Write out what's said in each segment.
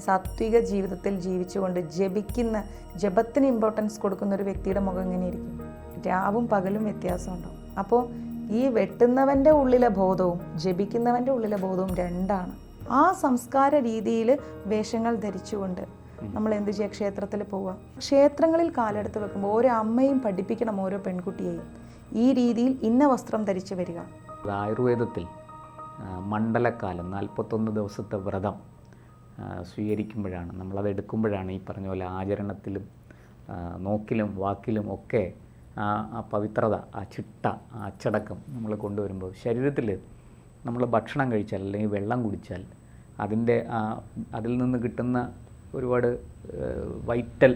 സാത്വിക ജീവിതത്തിൽ ജീവിച്ചുകൊണ്ട് ജപിക്കുന്ന ജപത്തിന് ഇമ്പോർട്ടൻസ് കൊടുക്കുന്ന ഒരു വ്യക്തിയുടെ മുഖം ഇങ്ങനെ ഇരിക്കും. രാവും പകലും വ്യത്യാസമുണ്ടാവും. അപ്പോൾ ഈ വെട്ടുന്നവന്റെ ഉള്ളിലെ ബോധവും ജപിക്കുന്നവന്റെ ഉള്ളിലെ ബോധവും രണ്ടാണ്. ആ സംസ്കാര രീതിയിൽ വേഷങ്ങൾ ധരിച്ചുകൊണ്ട് നമ്മൾ എന്ത് ചെയ്യുക ക്ഷേത്രത്തിൽ പോവുക ക്ഷേത്രങ്ങളിൽ കാലെടുത്ത് വെക്കുമ്പോൾ ഓരോ അമ്മയും പഠിപ്പിക്കണം ഓരോ പെൺകുട്ടിയെയും. ഈ രീതിയിൽ ഇന്ന വസ്ത്രം ധരിച്ചു വരിക. ആയുർവേദത്തിൽ മണ്ഡലക്കാലം നാൽപ്പത്തൊന്ന് ദിവസത്തെ വ്രതം സ്വീകരിക്കുമ്പോഴാണ്. നമ്മളത് എടുക്കുമ്പോഴാണ് ഈ പറഞ്ഞ പോലെ ആചരണത്തിലും നോക്കിലും വാക്കിലും ഒക്കെ ആ ആ പവിത്രത ആ ചിട്ട ആ അച്ചടക്കം നമ്മൾ കൊണ്ടുവരുമ്പോൾ ശരീരത്തിൽ നമ്മൾ ഭക്ഷണം കഴിച്ചാൽ അല്ലെങ്കിൽ വെള്ളം കുടിച്ചാൽ അതിന്റെ ആ അതിൽ നിന്ന് കിട്ടുന്ന ഒരുപാട് വൈറ്റൽ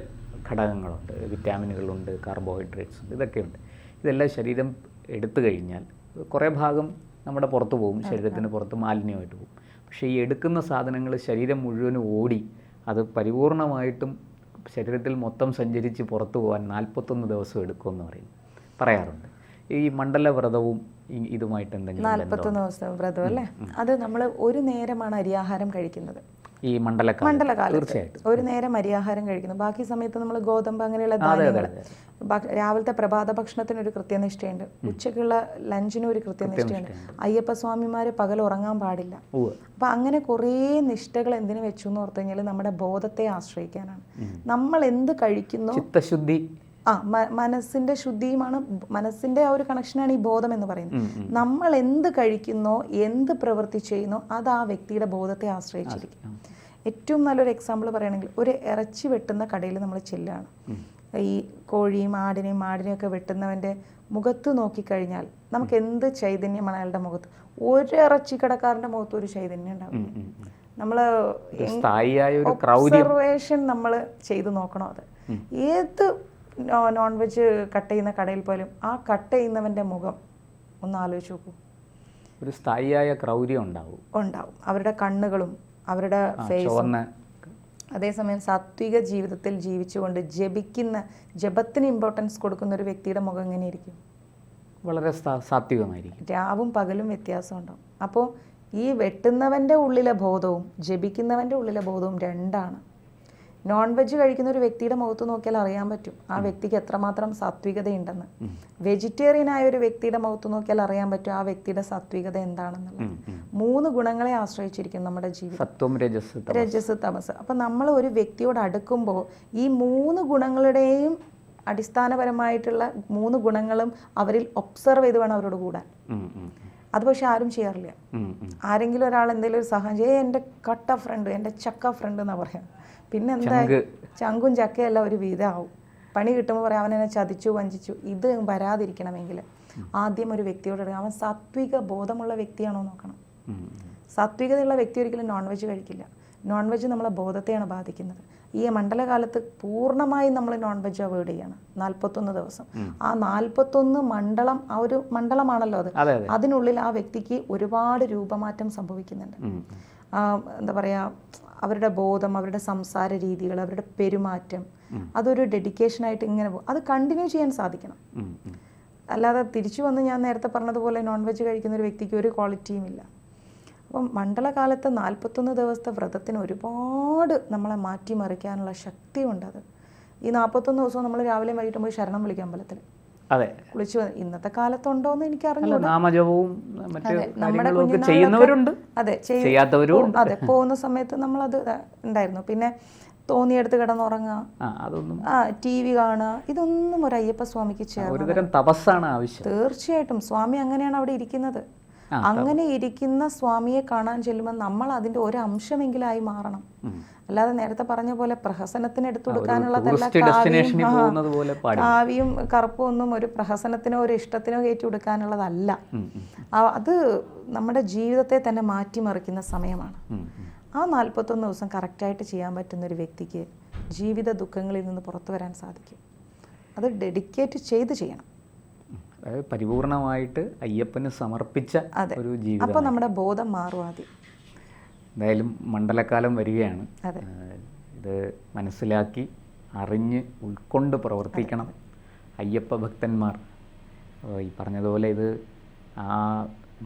ഘടകങ്ങളുണ്ട്. വിറ്റാമിനുകളുണ്ട് കാർബോഹൈഡ്രേറ്റ്സ് ഉണ്ട് ഇതൊക്കെയുണ്ട്. ഇതെല്ലാം ശരീരം എടുത്തു കഴിഞ്ഞാൽ കുറേ ഭാഗം നമ്മുടെ പുറത്ത് പോകും ശരീരത്തിന് പുറത്ത് മാലിന്യമായിട്ട് പോകും. പക്ഷേ ഈ എടുക്കുന്ന സാധനങ്ങൾ ശരീരം മുഴുവനും ഓടി അത് പരിപൂർണമായിട്ടും ശരീരത്തിൽ മൊത്തം സഞ്ചരിച്ച് പുറത്തു പോകാൻ നാൽപ്പത്തൊന്ന് ദിവസം എടുക്കുമെന്ന് പറയും. പറയാറുണ്ട്. ഈ മണ്ഡല വ്രതവും ഇതുമായിട്ട് എന്തെങ്കിലും നാൽപ്പത്തൊന്ന് ദിവസം വ്രതം അല്ലേ? അത് നമ്മൾ ഒരു നേരമാണ് അരിയാഹാരം കഴിക്കുന്നത്. ഈ മണ്ഡലക്കാലം മണ്ഡലകാലം തീർച്ചയായിട്ടും. ഒരു നേരം അരിയാഹാരം കഴിക്കുന്നു. ബാക്കി സമയത്ത് നമ്മൾ ഗോതമ്പ് അങ്ങനെയുള്ള ധാന്യങ്ങൾ രാവിലത്തെ പ്രഭാത ഭക്ഷണത്തിന് ഒരു കൃത്യനിഷ്ഠയുണ്ട്. ഉച്ചക്കുള്ള ലഞ്ചിനും ഒരു കൃത്യനിഷ്ഠയുണ്ട്. അയ്യപ്പ സ്വാമിമാര് പകൽ ഉറങ്ങാൻ പാടില്ല. അപ്പൊ അങ്ങനെ കുറേ നിഷ്ഠകൾ എന്തിനു വെച്ചു എന്ന് ഓർത്തു കഴിഞ്ഞാൽ നമ്മുടെ ബോധത്തെ ആശ്രയിക്കാനാണ്. നമ്മൾ എന്ത് കഴിക്കുന്നു ചിത്തശുദ്ധി ആ മനസ്സിന്റെ ശുദ്ധിയുമാണ് മനസ്സിന്റെ ആ ഒരു കണക്ഷനാണ് ഈ ബോധം എന്ന് പറയുന്നത്. നമ്മൾ എന്ത് കഴിക്കുന്നോ എന്ത് പ്രവൃത്തി ചെയ്യുന്നോ അത് ആ വ്യക്തിയുടെ ബോധത്തെ ആശ്രയിച്ചിരിക്കും. ഏറ്റവും നല്ലൊരു എക്സാമ്പിൾ പറയുകയാണെങ്കിൽ ഒരു ഇറച്ചി വെട്ടുന്ന കടയിൽ നമ്മൾ ചെല്ലാണ്. ഈ കോഴിയും ആടിനെയും മാടിനെയും ഒക്കെ വെട്ടുന്നവന്റെ മുഖത്ത് നോക്കിക്കഴിഞ്ഞാൽ നമുക്ക് എന്ത് ചൈതന്യമാണ് അയാളുടെ മുഖത്ത്? ഒരു ഇറച്ചി കടക്കാരന്റെ മുഖത്ത് ഒരു ചൈതന്യം ഉണ്ടാവും നമ്മൾ ഒബ്സർവേഷൻ നമ്മൾ ചെയ്തു നോക്കണം അത്? ഏത് നോൺ വെജ് കട്ട് ചെയ്യുന്ന കടയിൽ പോലും ആ കട്ട് ചെയ്യുന്നവന്റെ മുഖം ഒന്ന് ആലോചിച്ച് നോക്കൂ. ഒരു സ്ഥായിയായ ക്രൗര്യം ഉണ്ടാവും. ഉണ്ടാവും. അവരുടെ കണ്ണുകളും അവരുടെ ഫേസും അതേസമയം സാത്വിക ജീവിതത്തിൽ ജീവിച്ചുകൊണ്ട് ജപിക്കുന്ന ജപത്തിന് ഇമ്പോർട്ടൻസ് കൊടുക്കുന്ന ഒരു വ്യക്തിയുടെ മുഖം എങ്ങനെയിരിക്കും വളരെ സാ- സാത്വികമായിരിക്കും. രാവും പകലും വ്യത്യാസം ഉണ്ടാവും. അപ്പോൾ ഈ വെട്ടുന്നവന്റെ ഉള്ളിലെ ബോധവും ജപിക്കുന്നവന്റെ ഉള്ളിലെ ബോധവും രണ്ടാണ്. നോൺ വെജ് കഴിക്കുന്ന ഒരു വ്യക്തിയുടെ മുഖത്ത് നോക്കിയാൽ അറിയാൻ പറ്റും. ആ വ്യക്തിക്ക് എത്രമാത്രം സാത്വികതയുണ്ടെന്ന്. വെജിറ്റേറിയൻ ആയ ഒരു വ്യക്തിയുടെ മുഖത്ത് നോക്കിയാൽ അറിയാൻ പറ്റും ആ വ്യക്തിയുടെ സാത്വികത എന്താണെന്നുള്ളത്. മൂന്ന് ഗുണങ്ങളെ ആശ്രയിച്ചിരിക്കും നമ്മുടെ ജീവിതം. രജസ് തമസ്. രജസ് തമസ് അപ്പം നമ്മൾ ഒരു വ്യക്തിയോട് അടുക്കുമ്പോൾ ഈ മൂന്ന് ഗുണങ്ങളുടെയും അടിസ്ഥാനപരമായിട്ടുള്ള മൂന്ന് ഗുണങ്ങളും അവരിൽ ഒബ്സർവ് ചെയ്ത് വേണം അവരോട് കൂടാൻ. അത് പക്ഷെ ആരും ചെയ്യാറില്ല. ആരെങ്കിലും ഒരാൾ എന്തെങ്കിലും ഒരു സഹായം ചെയ്യേ എന്റെ കട്ട ഫ്രണ്ട് എന്റെ ചക്ക ഫ്രണ്ട് എന്നാണ് പറയാം. പിന്നെ എന്താ ചങ്ക്. ചക്കയെല്ലാം ഒരു വിധമാവും. പണി കിട്ടുമ്പോൾ പറയാം അവനെന്നെ ചതിച്ചു വഞ്ചിച്ചു. ഇത് വരാതിരിക്കണമെങ്കിൽ ആദ്യം ഒരു വ്യക്തിയോട്. അവൻ സാത്വിക ബോധമുള്ള വ്യക്തിയാണോ നോക്കണം. സാത്വികതയുള്ള വ്യക്തി ഒരിക്കലും നോൺ വെജ് കഴിക്കില്ല. നോൺ വെജ് നമ്മളെ ബോധത്തെയാണ് ബാധിക്കുന്നത്. ഈ മണ്ഡലകാലത്ത് പൂർണമായും നമ്മൾ നോൺ വെജ് അവോയ്ഡ് ചെയ്യണം. നാൽപ്പത്തൊന്ന് ദിവസം. ആ നാൽപ്പത്തൊന്ന് മണ്ഡലം ആ ഒരു മണ്ഡലമാണല്ലോ അത്. അതെ അതെ. അതിനുള്ളിൽ ആ വ്യക്തിക്ക് ഒരുപാട് രൂപമാറ്റം സംഭവിക്കുന്നുണ്ട്. എന്താ പറയുക അവരുടെ ബോധം അവരുടെ സംസാര രീതികൾ അവരുടെ പെരുമാറ്റം അതൊരു ഡെഡിക്കേഷൻ ആയിട്ട് ഇങ്ങനെ പോകും. അത് കണ്ടിന്യൂ ചെയ്യാൻ സാധിക്കണം. അല്ലാതെ തിരിച്ചു വന്ന് ഞാൻ നേരത്തെ പറഞ്ഞതുപോലെ നോൺ വെജ് കഴിക്കുന്ന ഒരു വ്യക്തിക്ക് ഒരു ക്വാളിറ്റിയും ഇല്ല. അപ്പം മണ്ഡലകാലത്ത് നാൽപ്പത്തൊന്ന് ദിവസത്തെ വ്രതത്തിന് ഒരുപാട് നമ്മളെ മാറ്റിമറിക്കാനുള്ള ശക്തിയുണ്ട് അത്. ഈ നാൽപ്പത്തൊന്ന് ദിവസം നമ്മൾ രാവിലെയും വൈകിട്ടും പോയി ശരണം വിളിക്കാം അമ്പലത്തിൽ. അതെ. കുളിച്ചു ഇന്നത്തെ കാലത്തുണ്ടോ എന്ന് എനിക്ക് അറിഞ്ഞു നാമജപവും നമ്മുടെ ചെയ്യുന്നവരുണ്ട്. അതെ ചെയ്യാത്തവരും അതെ പോകുന്ന സമയത്ത് നമ്മൾ അത് ഉണ്ടായിരുന്നു. പിന്നെ തോന്നിയെടുത്ത് കിടന്നുറങ്ങുക. ആ അതൊന്നും ആ ടി വി കാണുക. ഇതൊന്നും ഒരു അയ്യപ്പ സ്വാമിക്ക് ചെയ്യാം ഒരുതരം തപസ്സാണ് ആവശ്യം. തീർച്ചയായിട്ടും. സ്വാമി അങ്ങനെയാണ് അവിടെ ഇരിക്കുന്നത്. അങ്ങനെ ഇരിക്കുന്ന സ്വാമിയെ കാണാൻ ചെല്ലുമ്പോൾ നമ്മൾ അതിന്റെ ഒരു അംശമെങ്കിലായി മാറണം അല്ലാതെ നേരത്തെ പറഞ്ഞ പോലെ പ്രഹസനത്തിന് എടുത്തു കൊടുക്കാനുള്ളതല്ല കാവ്യം കറുപ്പും ഒന്നും ഒരു പ്രഹസനത്തിനോ ഒരു ഇഷ്ടത്തിനോ കയറ്റി കൊടുക്കാനുള്ളതല്ല. അത് നമ്മുടെ ജീവിതത്തെ തന്നെ മാറ്റിമറിക്കുന്ന സമയമാണ്. ആ നാൽപ്പത്തൊന്ന് ദിവസം കറക്റ്റായിട്ട് ചെയ്യാൻ പറ്റുന്ന ഒരു വ്യക്തിക്ക് ജീവിത ദുഃഖങ്ങളിൽ നിന്ന് പുറത്തു വരാൻ സാധിക്കും. അത് ഡെഡിക്കേറ്റ് ചെയ്ത് ചെയ്യണം. അതായത് പരിപൂർണമായിട്ട് അയ്യപ്പന് സമർപ്പിച്ച. ഒരു ജീവിതം അപ്പോൾ നമ്മുടെ ബോധം മാറും ആദ്യം. എന്തായാലും മണ്ഡലക്കാലം വരികയാണ്. ഇത് മനസ്സിലാക്കി അറിഞ്ഞ് ഉൾക്കൊണ്ട് പ്രവർത്തിക്കണം അയ്യപ്പ ഭക്തന്മാർ. ഈ പറഞ്ഞതുപോലെ ഇത് ആ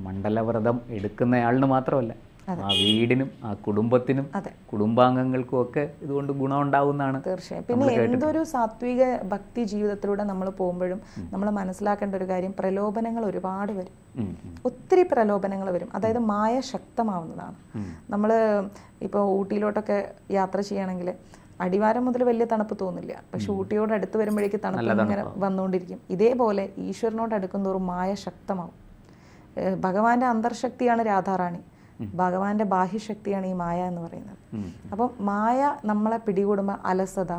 മണ്ഡലവ്രതം എടുക്കുന്നയാളിന് മാത്രമല്ല ആ വീടിനും ആ കുടുംബത്തിനും. കുടുംബാംഗങ്ങൾക്കും ഒക്കെ ഇതുകൊണ്ട് ഗുണമുണ്ടാവുന്നതാണ് തീർച്ചയായും. പിന്നെ എന്തൊരു സാത്വിക ഭക്തി ജീവിതത്തിലൂടെ നമ്മൾ പോകുമ്പോഴും നമ്മൾ മനസ്സിലാക്കേണ്ട ഒരു കാര്യം പ്രലോഭനങ്ങൾ ഒരുപാട് വരും. ഒത്തിരി പ്രലോഭനങ്ങൾ വരും. അതായത് മായ ശക്തമാവുന്നതാണ്. നമ്മൾ ഇപ്പോൾ ഊട്ടിയിലോട്ടൊക്കെ യാത്ര ചെയ്യണമെങ്കിൽ അടിവാരം മുതൽ വലിയ തണുപ്പ് തോന്നില്ല. പക്ഷെ ഊട്ടിയോട് അടുത്ത് വരുമ്പോഴേക്ക് തണുപ്പ് ഇങ്ങനെ വന്നുകൊണ്ടിരിക്കും. ഇതേപോലെ ഈശ്വരനോട് അടുക്കുന്തോറും മായ ശക്തമാവും. ഭഗവാന്റെ അന്തർശക്തിയാണ് രാധാറാണി. ഭഗവാന്റെ ബാഹ്യശക്തിയാണ് ഈ മായ എന്ന് പറയുന്നത്. അപ്പോൾ അപ്പം മായ നമ്മളെ പിടികൂടുമ്പോൾ അലസത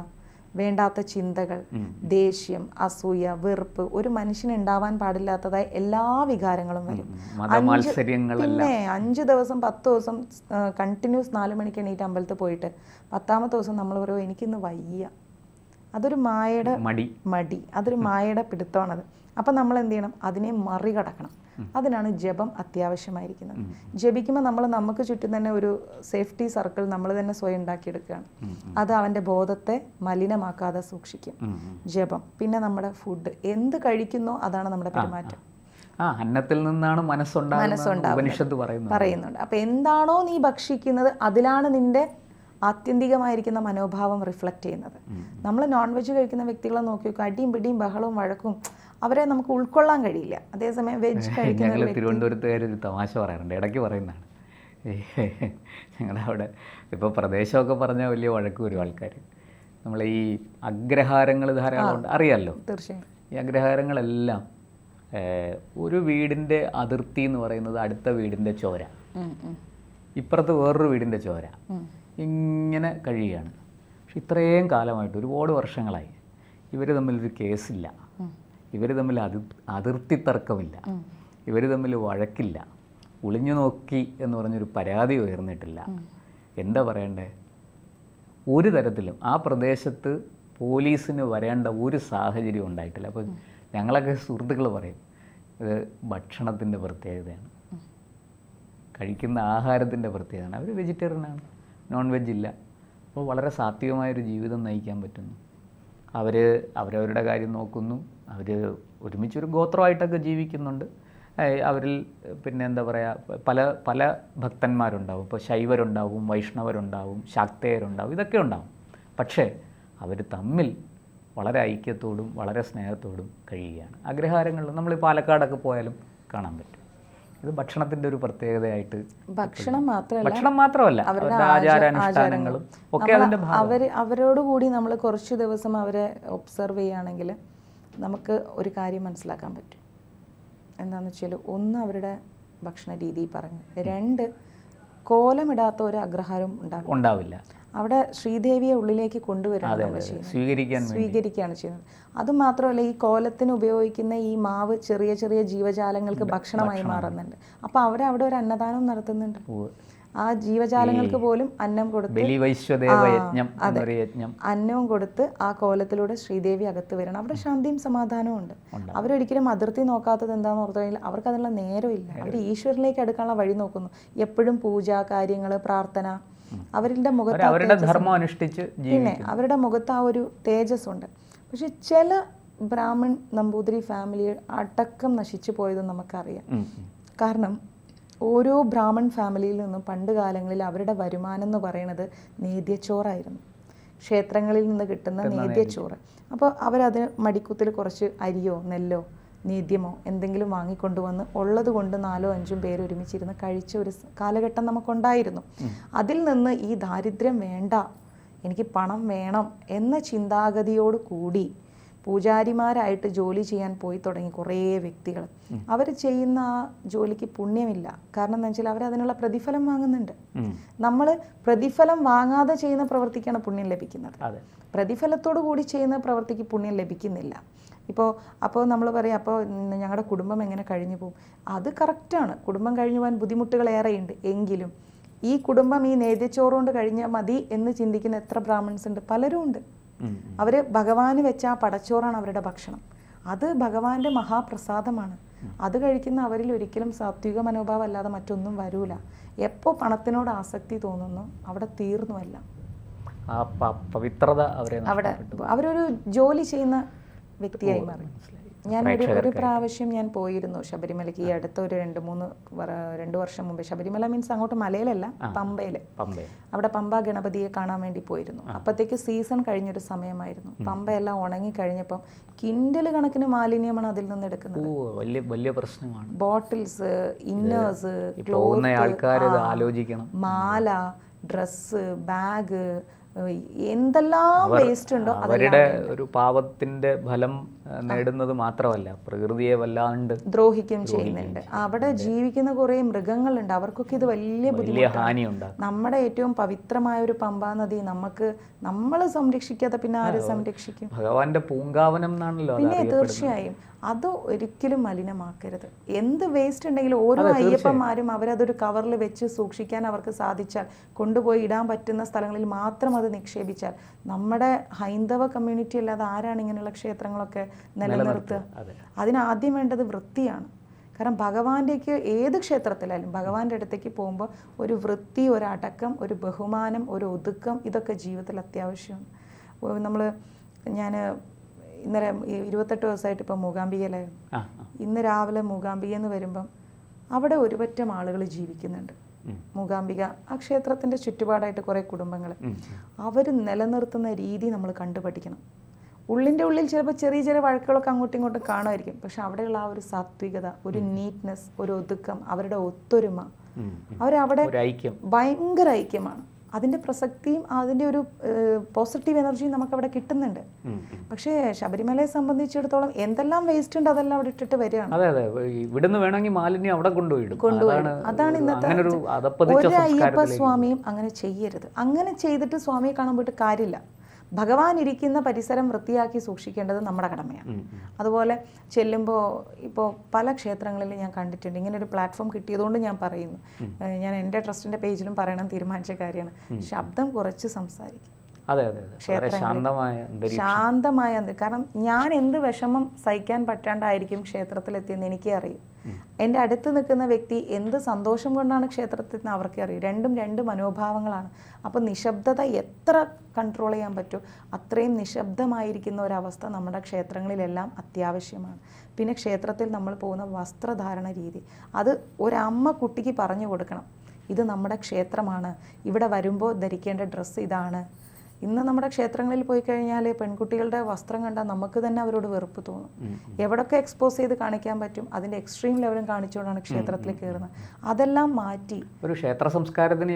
വേണ്ടാത്ത ചിന്തകൾ ദേഷ്യം അസൂയ വെറുപ്പ് ഒരു മനുഷ്യന് ഉണ്ടാവാൻ പാടില്ലാത്തതായ എല്ലാ വികാരങ്ങളും വരും. പിന്നെ അഞ്ച് ദിവസം പത്ത് ദിവസം കണ്ടിന്യൂസ് നാല് മണിക്ക് എണീറ്റ് അമ്പലത്തിൽ പോയിട്ട് പത്താമത്തെ ദിവസം നമ്മൾ പറയും എനിക്കിന്ന് വയ്യ. അതൊരു മായയുടെ മടി. മടി. അതൊരു മായയുടെ പിടുത്തമാണത്. അപ്പം നമ്മൾ എന്ത് ചെയ്യണം? അതിനെ മറികടക്കണം. അതിനാണ് ജപം അത്യാവശ്യമായിരിക്കുന്നത്. ജപിക്കുമ്പോൾ നമ്മൾ നമുക്ക് ചുറ്റും തന്നെ ഒരു സേഫ്റ്റി സർക്കിൾ നമ്മൾ തന്നെ സ്വയം ഉണ്ടാക്കിയെടുക്കുകയാണ്. അത് അവന്റെ ബോധത്തെ മലിനമാക്കാതെ സൂക്ഷിക്കും. ജപം. പിന്നെ നമ്മുടെ ഫുഡ്. എന്ത് കഴിക്കുന്നോ അതാണ് നമ്മുടെ പെരുമാറ്റം. ആ അന്നത്തിൽ നിന്നാണ് മനസ്സുണ്ടാകുന്നത് പറയുന്നുണ്ട്. അപ്പൊ എന്താണോ നീ ഭക്ഷിക്കുന്നത് അതിലാണ് നിന്റെ ആത്യന്തികമായിരിക്കുന്ന മനോഭാവം റിഫ്ലക്റ്റ് ചെയ്യുന്നത്. നമ്മൾ നോൺ വെജ് കഴിക്കുന്ന വ്യക്തികളെ നോക്കി നോക്കുക അടിയും പിടിയും ബഹളവും വഴക്കും അവരെ നമുക്ക് ഉൾക്കൊള്ളാൻ കഴിയില്ല. അതേസമയം വെജ് കഴിക്കുന്ന ഒരു തമാശ പറയാറുണ്ട്. ഇടയ്ക്ക് പറയുന്നതാണ്. ഞങ്ങളുടെ അവിടെ ഇപ്പോൾ പ്രദേശമൊക്കെ പറഞ്ഞാൽ വലിയ വഴക്ക് വരും ആൾക്കാർ നമ്മൾ ഈ അഗ്രഹാരങ്ങൾ ധാരാളം ഉണ്ട്. അറിയാമല്ലോ തീർച്ചയായും. ഈ അഗ്രഹാരങ്ങളെല്ലാം ഒരു വീടിന്റെ അതിർത്തി എന്ന് പറയുന്നത് അടുത്ത വീടിന്റെ ചോര. ഇപ്പുറത്ത് വേറൊരു വീടിന്റെ ചോര. ഇങ്ങനെ കഴിയുകയാണ്. പക്ഷെ ഇത്രയും കാലമായിട്ട് ഒരുപാട് വർഷങ്ങളായി ഇവർ തമ്മിലൊരു കേസില്ല. ഇവർ തമ്മിൽ അതി അതിർത്തി തർക്കമില്ല. ഇവർ തമ്മിൽ വഴക്കില്ല. ഒളിഞ്ഞു നോക്കി എന്ന് പറഞ്ഞൊരു പരാതി ഉയർന്നിട്ടില്ല. എന്താ പറയണ്ടേ? ഒരു തരത്തിലും ആ പ്രദേശത്ത് പോലീസിന് വരേണ്ട ഒരു സാഹചര്യം ഉണ്ടായിട്ടില്ല. അപ്പോൾ ഞങ്ങളൊക്കെ സുഹൃത്തുക്കൾ പറയും ഇത് ഭക്ഷണത്തിന്റെ പ്രത്യേകതയാണ്. കഴിക്കുന്ന ആഹാരത്തിന്റെ പ്രത്യേകതയാണ്. അവർ വെജിറ്റേറിയനാണ്. നോൺ വെജ് ഇല്ല. അപ്പോൾ വളരെ സാത്വികമായൊരു ജീവിതം നയിക്കാൻ പറ്റുന്നു. അവർ അവരവരുടെ കാര്യം നോക്കുന്നു. അവർ ഒരുമിച്ചൊരു ഗോത്രമായിട്ടൊക്കെ ജീവിക്കുന്നുണ്ട്. അവരിൽ പിന്നെ എന്താ പറയുക പല പല ഭക്തന്മാരുണ്ടാവും. ഇപ്പോൾ ശൈവരുണ്ടാവും വൈഷ്ണവരുണ്ടാവും ശാക്തേയരുണ്ടാവും ഇതൊക്കെ ഉണ്ടാവും. പക്ഷേ അവർ തമ്മിൽ വളരെ ഐക്യത്തോടും വളരെ സ്നേഹത്തോടും കഴിയുകയാണ്. അഗ്രഹാരങ്ങളിൽ നമ്മൾ പാലക്കാടൊക്കെ പോയാലും കാണാൻ പറ്റും. ഇത് ഭക്ഷണത്തിന്റെ ഒരു പ്രത്യേകതയായിട്ട് ഭക്ഷണം മാത്രമല്ല ഭക്ഷണം മാത്രമല്ല അവരുടെ ആചാരാനുഷ്ഠാനങ്ങളും ഒക്കെ അതിന്റെ അവർ അവരോട് കൂടി നമ്മൾ കുറച്ച് ദിവസം അവരെ ഒബ്സർവ് ചെയ്യുകയാണെങ്കിൽ നമുക്ക് ഒരു കാര്യം മനസ്സിലാക്കാൻ പറ്റും. എന്താണെന്ന് വെച്ചാൽ ഒന്ന് അവരുടെ ഭക്ഷണ രീതി പറഞ്ഞു രണ്ട് കോലമിടാത്ത ഒരു അഗ്രഹാരം ഉണ്ടാവില്ല. അവിടെ ശ്രീദേവിയെ ഉള്ളിലേക്ക് കൊണ്ടുവരാണ് ചെയ്യുന്നത്. സ്വീകരിക്കാൻ സ്വീകരിക്കുകയാണ് ചെയ്യുന്നത്. അതുമാത്രമല്ല ഈ കോലത്തിന് ഉപയോഗിക്കുന്ന ഈ മാവ് ചെറിയ ചെറിയ ജീവജാലങ്ങൾക്ക് ഭക്ഷണമായി മാറുന്നുണ്ട്. അപ്പോൾ അവിടെ ഒരു അന്നദാനം നടത്തുന്നുണ്ട്. ആ ജീവജാലങ്ങൾക്ക് പോലും അന്നം കൊടുത്ത് അന്നവും കൊടുത്ത് ആ കോലത്തിലൂടെ ശ്രീദേവി അകത്ത് വരണം. അവിടെ ശാന്തിയും സമാധാനവും ഉണ്ട്. അവരൊരിക്കലും അതിർത്തി നോക്കാത്തത് എന്താന്ന് ഓർത്തു കഴിഞ്ഞാൽ അവർക്ക് അതിനുള്ള നേരമില്ല. അവർ ഈശ്വരനിലേക്ക് അടുക്കാനുള്ള വഴി നോക്കുന്നു. എപ്പോഴും പൂജ കാര്യങ്ങൾ പ്രാർത്ഥന അവരുടെ മുഖത്ത് അവരുടെ ധർമ്മം അനുഷ്ഠിച്ച് പിന്നെ അവരുടെ മുഖത്ത് ആ ഒരു തേജസ് ഉണ്ട് പക്ഷെ ചില ബ്രാഹ്മൺ നമ്പൂതിരി ഫാമിലി അടക്കം നശിച്ചു പോയത് നമുക്കറിയാം. കാരണം ഓരോ ബ്രാഹ്മൺ ഫാമിലിയിൽ നിന്നും പണ്ട് കാലങ്ങളിൽ അവരുടെ വരുമാനം എന്ന് പറയുന്നത് നേദ്യച്ചോറായിരുന്നു. ക്ഷേത്രങ്ങളിൽ നിന്ന് കിട്ടുന്ന നേദ്യച്ചോറ്. അപ്പോൾ അവരത് മടിക്കുത്തിൽ കുറച്ച് അരിയോ നെല്ലോ നേദ്യമോ എന്തെങ്കിലും വാങ്ങിക്കൊണ്ടുവന്ന് ഉള്ളത് കൊണ്ട് നാലോ അഞ്ചും പേര് ഒരുമിച്ചിരുന്ന് കഴിച്ച ഒരു കാലഘട്ടം നമുക്കുണ്ടായിരുന്നു. അതിൽ നിന്ന് ഈ ദാരിദ്ര്യം വേണ്ട എനിക്ക് പണം വേണം എന്ന ചിന്താഗതിയോട് കൂടി പൂജാരിമാരായിട്ട് ജോലി ചെയ്യാൻ പോയി തുടങ്ങി കുറേ വ്യക്തികൾ. അവർ ചെയ്യുന്ന ആ ജോലിക്ക് പുണ്യമില്ല. കാരണം എന്താ വെച്ചാൽ അവർ അതിനുള്ള പ്രതിഫലം വാങ്ങുന്നുണ്ട്. നമ്മൾ പ്രതിഫലം വാങ്ങാതെ ചെയ്യുന്ന പ്രവൃത്തിക്കാണ് പുണ്യം ലഭിക്കുന്നത്. പ്രതിഫലത്തോടു കൂടി ചെയ്യുന്ന പ്രവൃത്തിക്ക് പുണ്യം ലഭിക്കുന്നില്ല. ഇപ്പോൾ അപ്പോൾ നമ്മൾ പറയും അപ്പോൾ ഞങ്ങളുടെ കുടുംബം എങ്ങനെ കഴിഞ്ഞു പോകും അത് കറക്റ്റാണ് കുടുംബം കഴിഞ്ഞു പോകാൻ ബുദ്ധിമുട്ടുകൾ ഏറെയുണ്ട് എങ്കിലും ഈ കുടുംബം ഈ നേദ്യച്ചോറ് കൊണ്ട് കഴിഞ്ഞാൽ മതി എന്ന് ചിന്തിക്കുന്ന എത്ര ബ്രാഹ്മിൺസ് ഉണ്ട്. പലരും ഉണ്ട് അവർ ഭഗവാന് വെച്ച ആ പടച്ചോറാണ് അവരുടെ ഭക്ഷണം. അത് ഭഗവാന്റെ മഹാപ്രസാദമാണ്. അത് കഴിക്കുന്ന അവരിൽ ഒരിക്കലും സാത്വിക മനോഭാവം അല്ലാതെ മറ്റൊന്നും വരൂല. എപ്പോ പണത്തിനോട് ആസക്തി തോന്നുന്നു അവിടെ തീർന്നുമല്ല പവിത്രത അവരെ അവിടെ അവരൊരു ജോലി ചെയ്യുന്ന വ്യക്തിയായി മാറി. ഞാൻ ഒരു ഒരു പ്രാവശ്യം ഞാൻ പോയിരുന്നു ശബരിമലയ്ക്ക് ഈ അടുത്ത ഒരു രണ്ട് മൂന്ന് രണ്ടു വർഷം മുമ്പ്. ശബരിമല മീൻസ് അങ്ങോട്ട് മലയിലല്ല പമ്പയിൽ പമ്പേ അവിടെ പമ്പ ഗണപതിയെ കാണാൻ വേണ്ടി പോയിരുന്നു. അപ്പോഴത്തേക്ക് സീസൺ കഴിഞ്ഞൊരു സമയമായിരുന്നു. പമ്പയെല്ലാം ഉണങ്ങി കഴിഞ്ഞപ്പം കിൻഡൽ കണക്കിന് മാലിന്യമാണ് അതിൽ നിന്ന് ഓ എടുക്കുന്നത് വലിയ വലിയ പ്രശ്നമാണ്. ബോട്ടിൽസ് ഇന്നേഴ്സ് ക്ലോത്ത് ആൾക്കാർ ആലോചിക്കണം. മാല ഡ്രസ്സ് ബാഗ് എന്തെല്ലാം വേസ്റ്റ് ഉണ്ടോ അവരുടെ ഒരു പാപത്തിന്റെ ഫലം നേടുന്നത് മാത്രമല്ല പ്രകൃതിയെ വല്ലാണ്ട് ദ്രോഹിക്കുകയും ചെയ്യുന്നുണ്ട്. അവിടെ ജീവിക്കുന്ന കുറെ മൃഗങ്ങളുണ്ട്. അവർക്കൊക്കെ ഇത് വലിയ ബുദ്ധിമുട്ടാണ്. നമ്മുടെ ഏറ്റവും പവിത്രമായ ഒരു പമ്പാ നദി നമുക്ക് നമ്മൾ സംരക്ഷിക്കാതെ പിന്നെ ആരെ സംരക്ഷിക്കും? ഭഗവാന്റെ പൂങ്കാവനം എന്നാണല്ലോ പിന്നെ തീർച്ചയായും. അത് ഒരിക്കലും മലിനമാക്കരുത്. എന്ത് വേസ്റ്റ് ഉണ്ടെങ്കിലും ഓരോ അയ്യപ്പന്മാരും അവരതൊരു കവറിൽ വെച്ച് സൂക്ഷിക്കാൻ അവർക്ക് സാധിച്ചാൽ കൊണ്ടുപോയി ഇടാൻ പറ്റുന്ന സ്ഥലങ്ങളിൽ മാത്രം അത് നിക്ഷേപിച്ചാൽ നമ്മുടെ ഹൈന്ദവ കമ്മ്യൂണിറ്റി അല്ലാതെ ആരാണ് ഇങ്ങനെയുള്ള ക്ഷേത്രങ്ങളൊക്കെ നിലനിർത്തുക? അതെ. അതിനാദ്യം വേണ്ടത് വൃത്തിയാണ്. കാരണം ഭഗവാന്റേക്ക് ഏത് ക്ഷേത്രത്തിലായാലും ഭഗവാന്റെ അടുത്തേക്ക് പോകുമ്പോൾ ഒരു വൃത്തി ഒരു അടക്കം ഒരു ബഹുമാനം ഒരു ഒതുക്കം ഇതൊക്കെ ജീവിതത്തിൽ അത്യാവശ്യമാണ്. നമ്മൾ ഞാൻ ഇന്നലെ ഇരുപത്തെട്ട് ദിവസമായിട്ട് ഇപ്പം മൂകാംബികയിലെ ഇന്ന് രാവിലെ മൂകാംബിക എന്ന് വരുമ്പം അവിടെ ഒരുപറ്റം ആളുകൾ ജീവിക്കുന്നുണ്ട്. മൂകാംബിക ആ ക്ഷേത്രത്തിന്റെ ചുറ്റുപാടായിട്ട് കുറേ കുടുംബങ്ങൾ. അവർ നിലനിർത്തുന്ന രീതി നമ്മൾ കണ്ടുപഠിക്കണം. ഉള്ളിന്റെ ഉള്ളിൽ ചിലപ്പോൾ ചെറിയ ചെറിയ വഴക്കുകളൊക്കെ അങ്ങോട്ടും ഇങ്ങോട്ടും കാണുമായിരിക്കും. പക്ഷെ അവിടെയുള്ള ആ ഒരു സാത്വികത ഒരു നീറ്റ്നെസ് ഒരു ഒതുക്കം അവരുടെ ഒത്തൊരുമ. അവരവിടെ ഭയങ്കര ഐക്യമാണ്. അതിന്റെ പ്രസക്തിയും അതിന്റെ ഒരു പോസിറ്റീവ് എനർജിയും നമുക്കവിടെ കിട്ടുന്നുണ്ട്. പക്ഷേ ശബരിമലയെ സംബന്ധിച്ചിടത്തോളം എന്തെല്ലാം വേസ്റ്റ് ഉണ്ട് അതെല്ലാം അവിടെ ഇട്ടിട്ട് വരികയാണ്. അതെ അതെ. ഇവിടുന്ന് വേണമെങ്കിൽ മാലിന്യം അവിടെ കൊണ്ടുപോയിടും. അതാണ് ഇന്നത്തെ ഒരു അയ്യപ്പ സ്വാമിയും അങ്ങനെ ചെയ്യരുത്. അങ്ങനെ ചെയ്തിട്ട് സ്വാമിയെ കാണാൻ പോയിട്ട് കാര്യമില്ല. ഭഗവാൻ ഇരിക്കുന്ന പരിസരം വൃത്തിയാക്കി സൂക്ഷിക്കേണ്ടത് നമ്മുടെ കടമയാണ്. അതുപോലെ ചെല്ലുമ്പോൾ ഇപ്പോൾ പല ക്ഷേത്രങ്ങളിൽ ഞാൻ കണ്ടിട്ടുണ്ട്. ഇങ്ങനെ ഒരു പ്ലാറ്റ്ഫോം കിട്ടിയതുകൊണ്ട് ഞാൻ പറയുന്നു. ഞാൻ എന്റെ ട്രസ്റ്റിന്റെ പേജിലും പറയണം തീരുമാനിച്ച കാര്യമാണ്. ശബ്ദം കുറച്ച് സംസാരിക്കും. അതെ അതെ അന്തരീക്ഷം. ശാന്തമായ കാരണം ഞാൻ എന്ത് വിഷമം സഹിക്കാൻ പറ്റാണ്ടായിരിക്കും ക്ഷേത്രത്തിലെത്തിയെന്ന് എനിക്കേ അറിയും എന്റെ അടുത്ത് നിൽക്കുന്ന വ്യക്തി എന്ത് സന്തോഷം കൊണ്ടാണ് ക്ഷേത്രത്തിൽ നിന്ന് അവർക്കേ അറിയും രണ്ടും രണ്ട് മനോഭാവങ്ങളാണ്. അപ്പോൾ നിശബ്ദത എത്ര കൺട്രോൾ ചെയ്യാൻ പറ്റും? അത്രയും നിശബ്ദമായിരിക്കുന്ന ഒരവസ്ഥ നമ്മുടെ ക്ഷേത്രങ്ങളിലെല്ലാം അത്യാവശ്യമാണ്. പിന്നെ ക്ഷേത്രത്തിൽ നമ്മൾ പോകുന്ന വസ്ത്രധാരണ രീതി. അത് ഒരമ്മ കുട്ടിക്ക് പറഞ്ഞു കൊടുക്കണം. ഇത് നമ്മുടെ ക്ഷേത്രമാണ്. ഇവിടെ വരുമ്പോൾ ധരിക്കേണ്ട ഡ്രസ്സ് ഇതാണ്. ഇന്ന് നമ്മുടെ ക്ഷേത്രങ്ങളിൽ പോയി കഴിഞ്ഞാൽ പെൺകുട്ടികളുടെ വസ്ത്രം കണ്ടാൽ നമുക്ക് തന്നെ അവരോട് വെറുപ്പ് തോന്നും. എവിടൊക്കെ എക്സ്പോസ് ചെയ്ത് കാണിക്കാൻ പറ്റും അതിന്റെ എക്സ്ട്രീം ലെവലും കാണിച്ചുകൊണ്ടാണ് ക്ഷേത്രത്തിൽ കയറുന്നത് അതെല്ലാം മാറ്റി ഒരു ക്ഷേത്ര സംസ്കാരത്തിന്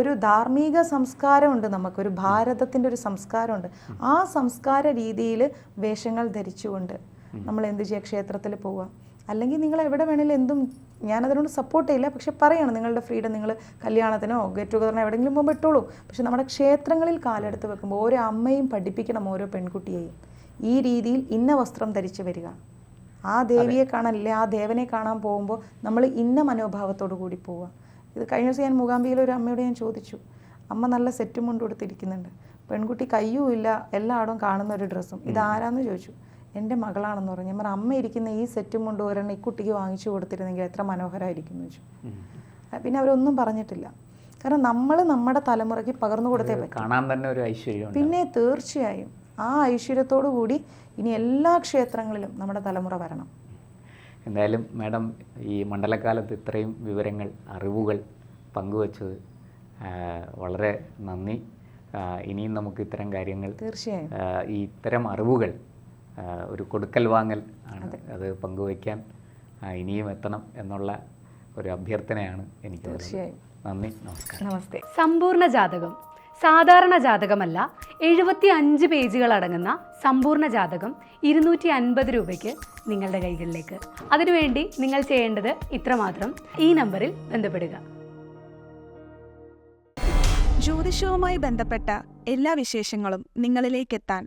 ഒരു ധാർമ്മിക സംസ്കാരമുണ്ട് നമുക്ക് ഒരു ഭാരതത്തിന്റെ ഒരു സംസ്കാരമുണ്ട്. ആ സംസ്കാര രീതിയിൽ വേഷങ്ങൾ ധരിച്ചുകൊണ്ട് നമ്മൾ എന്ത് ചെയ്യുക ക്ഷേത്രത്തിൽ പോവുക അല്ലെങ്കിൽ നിങ്ങൾ എവിടെ വേണേലും എന്തും ഞാനതിനോട് സപ്പോർട്ട് ചെയ്യില്ല. പക്ഷെ പറയണം നിങ്ങളുടെ ഫ്രീഡം നിങ്ങൾ കല്യാണത്തിനോ ഗെറ്റ് ടുഗദറിനോ എവിടെയെങ്കിലും പോകുമ്പോൾ ഇട്ടോളൂ. പക്ഷെ നമ്മുടെ ക്ഷേത്രങ്ങളിൽ കാലെടുത്ത് വെക്കുമ്പോൾ ഓരോ അമ്മയും പഠിപ്പിക്കണം ഓരോ പെൺകുട്ടിയെയും. ഈ രീതിയിൽ ഇന്ന വസ്ത്രം ധരിച്ച് വരിക. ആ ദേവിയെ കാണാനില്ലേ ആ ദേവനെ കാണാൻ പോകുമ്പോൾ നമ്മൾ ഇന്ന മനോഭാവത്തോടു കൂടി പോവുക. ഇത് കഴിഞ്ഞ ദിവസം ഞാൻ മൂകാംബിയിലെ ഒരു അമ്മയോട് ഞാൻ ചോദിച്ചു. അമ്മ നല്ല സെറ്റും കൊണ്ട് കൊടുത്തിരിക്കുന്നുണ്ട് പെൺകുട്ടി കയ്യും ഇല്ല ആടും കാണുന്ന ഒരു ഡ്രസ്സും ഇത് ആരാന്ന് ചോദിച്ചു. എന്റെ മകളാണെന്ന് പറഞ്ഞു. ഞാൻ പറഞ്ഞു, അമ്മ ഇരിക്കുന്ന ഈ സെറ്റും കൊണ്ട് ഒരെണ്ണം ഈ കുട്ടിക്ക് വാങ്ങിച്ചു കൊടുത്തിരുന്നെങ്കിൽ എത്ര മനോഹരമായിരിക്കും എന്ന് ചോദിച്ചു പിന്നെ അവരൊന്നും പറഞ്ഞിട്ടില്ല. കാരണം നമ്മൾ നമ്മുടെ തലമുറയ്ക്ക് പകർന്നു കൊടുത്തേ പറ്റും. കാണാൻ തന്നെ ഒരു പിന്നെ തീർച്ചയായും ആ ഐശ്വര്യത്തോടു കൂടി ഇനി എല്ലാ ക്ഷേത്രങ്ങളിലും നമ്മുടെ തലമുറ വരണം. എന്തായാലും മാഡം ഈ മണ്ഡലകാലത്ത് ഇത്രയും വിവരങ്ങൾ അറിവുകൾ പങ്കുവച്ചത് വളരെ നന്ദി. ഇനിയും നമുക്ക് ഇത്തരം കാര്യങ്ങൾ തീർച്ചയായും. ഈ ഇത്തരം അറിവുകൾ ഒരു കൊടുക്കൽ വാങ്ങൽ ആണ് അത്. പങ്കുവയ്ക്കാൻ ഇനിയും എത്തണം എന്നുള്ള ഒരു അഭ്യർത്ഥനയാണ് എനിക്ക് തീർച്ചയായും. നന്ദി നമസ്കാരം. നമസ്തേ. സമ്പൂർണ ജാതകം. സാധാരണ ജാതകമല്ല എഴുപത്തി അഞ്ച് പേജുകൾ അടങ്ങുന്ന സമ്പൂർണ ജാതകം ഇരുന്നൂറ്റി അൻപത് രൂപയ്ക്ക് നിങ്ങളുടെ കൈകളിലേക്ക്. അതിനുവേണ്ടി നിങ്ങൾ ചെയ്യേണ്ടത് ഇത്രമാത്രം. ഈ നമ്പറിൽ ബന്ധപ്പെടുക. ജ്യോതിഷവുമായി ബന്ധപ്പെട്ട എല്ലാ വിശേഷങ്ങളും നിങ്ങളിലേക്കെത്താൻ